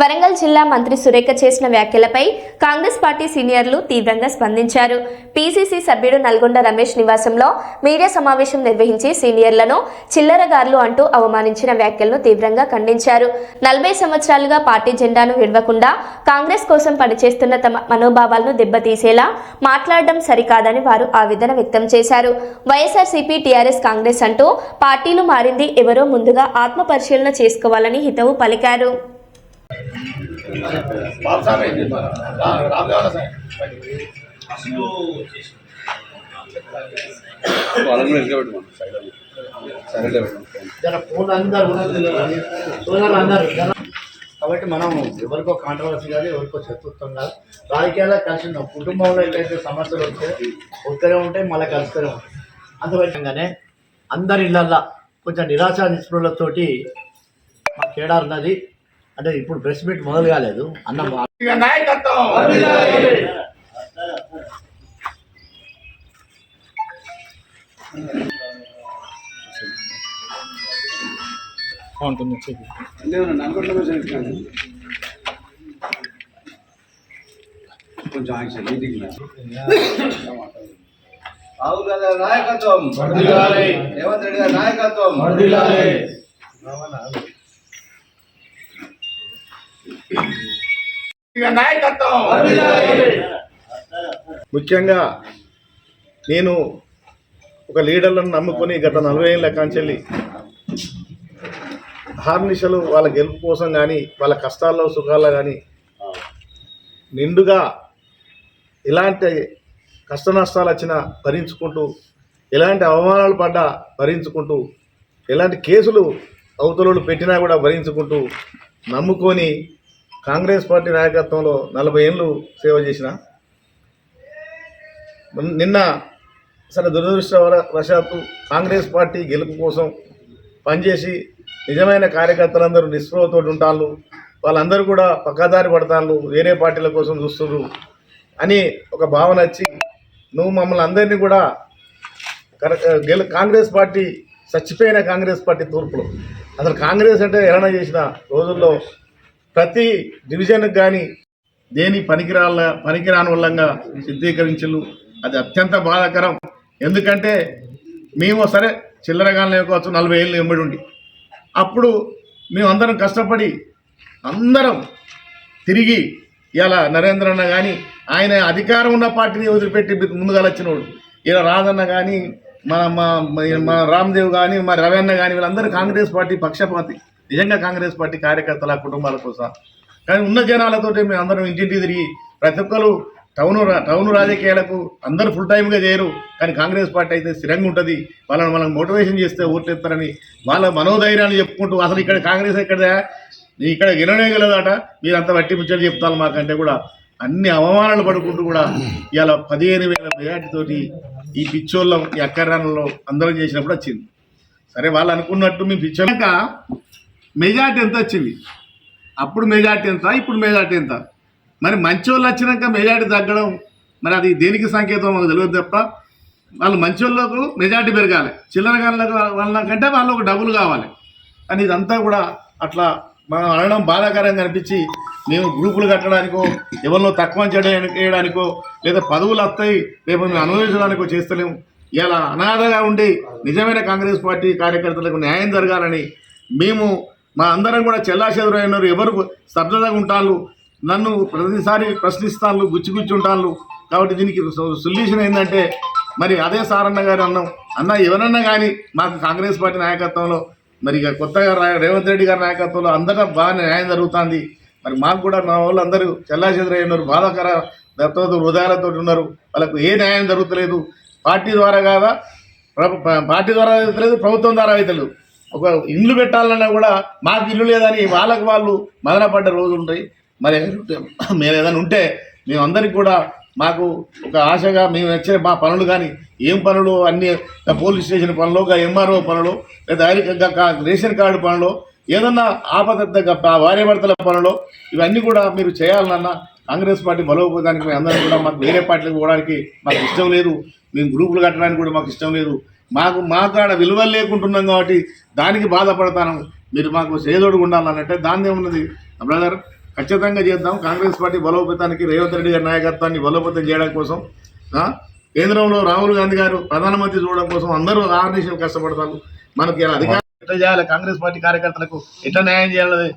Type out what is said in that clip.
వరంగల్ జిల్లా మంత్రి సురేఖ చేసిన వ్యాఖ్యలపై కాంగ్రెస్ పార్టీ సీనియర్లు తీవ్రంగా స్పందించారు. పీసీసీ సభ్యుడు నల్గొండ రమేష్ నివాసంలో మీడియా సమావేశం నిర్వహించి సీనియర్లను చిల్లరగారులు అంటూ అవమానించిన వ్యాఖ్యలను తీవ్రంగా ఖండించారు. నలభై సంవత్సరాలుగా పార్టీ జెండాను విడవకుండా కాంగ్రెస్ కోసం పనిచేస్తున్న తమ మనోభావాలను దెబ్బతీసేలా మాట్లాడడం సరికాదని వారు ఆవేదన వ్యక్తం చేశారు. వైఎస్ఆర్సీపీ టీఆర్ఎస్ కాంగ్రెస్ అంటూ పార్టీలు మారింది ఎవరో ముందుగా ఆత్మ పరిశీలన చేసుకోవాలని హితవు పలికారు. వాళ్ళని కూడా వెనక పెట్టమను కాబట్టి మనం ఎవరికో కాంట్రవర్సీ కాదు ఎవరికో శత్రుత్వం కాదు. రాజకీయాల్లో కలిసి కుటుంబంలో ఎట్లయితే సమస్యలు వస్తే ఒక్కరే ఉంటే మళ్ళీ కలుస్తూనే ఉంటాయి అందువల్లగానే అందరి ఇళ్ళల్లో కొంచెం నిరాశ నిస్పృహలతోటి మా కేడార్ ఉన్నది అంటే ఇప్పుడు ప్రెస్ మీట్ మొదలు కాలేదు. అన్న నాయకత్వం. కొంచెం మీటింగ్ రాహుల్ గాంధీ నాయకత్వం. రేవంత్ రెడ్డి గారి నాయకత్వం. నాయకత్వం. ముఖ్యంగా నేను ఒక లీడర్లను నమ్ముకొని గత నలభై ఏళ్ళ కాంచెల్లి హార్నిషలు వాళ్ళ గెలుపు కోసం కానీ వాళ్ళ కష్టాల్లో సుఖాల్లో కానీ నిండుగా ఎలాంటి కష్ట నష్టాలు వచ్చినా భరించుకుంటూ ఎలాంటి అవమానాలు పడ్డా భరించుకుంటూ ఎలాంటి కేసులు అవతలోళ్ళు పెట్టినా కూడా భరించుకుంటూ నమ్ముకొని కాంగ్రెస్ పార్టీ నాయకత్వంలో నలభై ఏళ్ళు సేవ చేసిన. నిన్న సరే దురదృష్టవశాత్తు కాంగ్రెస్ పార్టీ గెలుపు కోసం పనిచేసి నిజమైన కార్యకర్తలందరూ నిస్పృహతో ఉంటాళ్ళు. వాళ్ళందరూ కూడా పక్కదారి పడతాళ్ళు. వేరే పార్టీల కోసం చూస్తున్నారు అని ఒక భావన వచ్చి నువ్వు మమ్మల్ని అందరినీ కూడా గెలు కాంగ్రెస్ పార్టీ చచ్చిపోయిన కాంగ్రెస్ పార్టీ తూర్పులో. అసలు కాంగ్రెస్ అంటే ఏమైనా చేసిన రోజుల్లో ప్రతి డివిజన్కి కానీ దేని పనికిరాల పనికిరాని వల్లంగా సిద్ధీకరించలు అది అత్యంత బాధాకరం. ఎందుకంటే మేము సరే చిల్లరగానే కావచ్చు నలభై ఏళ్ళు ఎంబడి ఉండి. అప్పుడు మేము అందరం కష్టపడి అందరం తిరిగి ఇలా నరేంద్ర అన్న కానీ ఆయన అధికారం ఉన్న పార్టీని వదిలిపెట్టి ముందుగా వచ్చినోడు. ఇలా రాజన్న కానీ మన మా మా రామ్దేవ్ కానీ మా అన్న కానీ వీళ్ళందరూ కాంగ్రెస్ పార్టీ పక్షపాతి. నిజంగా కాంగ్రెస్ పార్టీ కార్యకర్తల కుటుంబాల కోసం. కానీ ఉన్న జనాలతోటి మేము అందరం ఇంటింటి తిరిగి ప్రతి ఒక్కరు టౌన్ టౌన్ రాజకీయాలకు అందరూ ఫుల్ టైమ్గా చేయరు. కానీ కాంగ్రెస్ పార్టీ అయితే స్థిరంగా ఉంటుంది. వాళ్ళని మనం మోటివేషన్ చేస్తే ఓట్లేస్తారని వాళ్ళ మనోధైర్యాన్ని చెప్పుకుంటూ అసలు ఇక్కడ కాంగ్రెస్ ఎక్కడదా ఇక్కడ గెలనే గెలదట మీరు అంత బట్టి ముచ్చట్లు చెప్తారు మాకంటే కూడా. అన్ని అవమానాలు పడుకుంటూ కూడా ఇవాళ పదిహేను వేల మెజార్టీతోటి ఈ పిచ్చోళ్ళం ఈ అక్కరాలలో అందరం చేసినప్పుడు వచ్చింది. సరే వాళ్ళు అనుకున్నట్టు మీ పిచ్చోళ్ళక మెజార్టీ ఎంత వచ్చింది? అప్పుడు మెజార్టీ ఎంత? ఇప్పుడు మెజార్టీ ఎంత? మరి మంచి వాళ్ళు వచ్చినాక మెజార్టీ తగ్గడం మరి అది దేనికి సంకేతం మాకు తెలియదు తప్ప వాళ్ళు మంచి వాళ్ళకు మెజార్టీ పెరగాలి. చిల్లర గాళ్ళకు వాళ్ళ కంటే వాళ్ళకు డబ్బులు కావాలి. కానీ ఇదంతా కూడా అట్లా మనం అనడం బాధాకరంగా అనిపించి మేము గ్రూపులు కట్టడానికో ఎవరినో తక్కువ చేయడానికో లేదా పదవులు వస్తాయి రేపు మేము అనుభవించడానికో చేస్తలేము. ఇలా అనాథగా ఉండి నిజమైన కాంగ్రెస్ పార్టీ కార్యకర్తలకు న్యాయం జరగాలని మేము మా అందరం కూడా చెల్లాచెదురైనారు ఎవరు స్తబ్దతగా ఉంటారు నన్ను ప్రతిసారి ప్రశ్నిస్తాను గుచ్చి గుచ్చి ఉంటాను కాబట్టి దీనికి సొల్యూషన్ ఏంటంటే మరి అదే సారన్న గారు అన్నాం. అన్న ఎవరన్నా కానీ మాకు కాంగ్రెస్ పార్టీ నాయకత్వంలో మరి ఇక కొత్తగా రేవంత్ రెడ్డి గారి నాయకత్వంలో అందరూ బాగా న్యాయం జరుగుతుంది. మరి మాకు కూడా మా వాళ్ళు అందరూ చెల్లాచెదురై ఉన్నారు. బాధాకర దత్తతో హృదయాలతో ఉన్నారు. వాళ్ళకు ఏ న్యాయం జరుగుతలేదు. పార్టీ ద్వారా కాదా? ప్ర- పార్టీ ద్వారా అయితే లేదు ప్రభుత్వం ద్వారా అయితే లేదు. ఒక ఇల్లు పెట్టాలన్నా కూడా మాకు ఇల్లు లేదని వాళ్ళకి వాళ్ళు మదనపడ్డ రోజులు ఉంటాయి. మరి మేము ఏదైనా ఉంటే మేమందరికి కూడా మాకు ఒక ఆశగా మేము వచ్చే మా పనులు కానీ ఏం పనులు అన్ని పోలీస్ స్టేషన్ పనులు ఎంఆర్ఓ పనులు లేదా రేషన్ కార్డు పనులు ఏదన్నా ఆపద భార్య భర్తల పనులు ఇవన్నీ కూడా మీరు చేయాలన్నా కాంగ్రెస్ పార్టీ బలోపేతానికి అందరం కూడా మాకు వేరే పార్టీలకు పోవడానికి మాకు ఇష్టం లేదు. మేము గ్రూపులు కట్టడానికి కూడా మాకు ఇష్టం లేదు. మాకు మా కాడ విలువలు లేకుంటున్నాం కాబట్టి దానికి బాధపడతాను. మీరు మాకు సేదోడు ఉండాలనంటే దాన్ని ఏమున్నది బ్రదర్ ఖచ్చితంగా చేద్దాం. కాంగ్రెస్ పార్టీ బలోపేతానికి రేవంత్ రెడ్డి గారి నాయకత్వాన్ని బలోపేతం చేయడం కోసం కేంద్రంలో రాహుల్ గాంధీ గారు ప్రధానమంత్రి చూడడం కోసం అందరూ ఆర్నేషన్ కష్టపడతారు. మనకి అధికారం ఎట్లా చేయాలి? కాంగ్రెస్ పార్టీ కార్యకర్తలకు ఎట్లా న్యాయం చేయాలి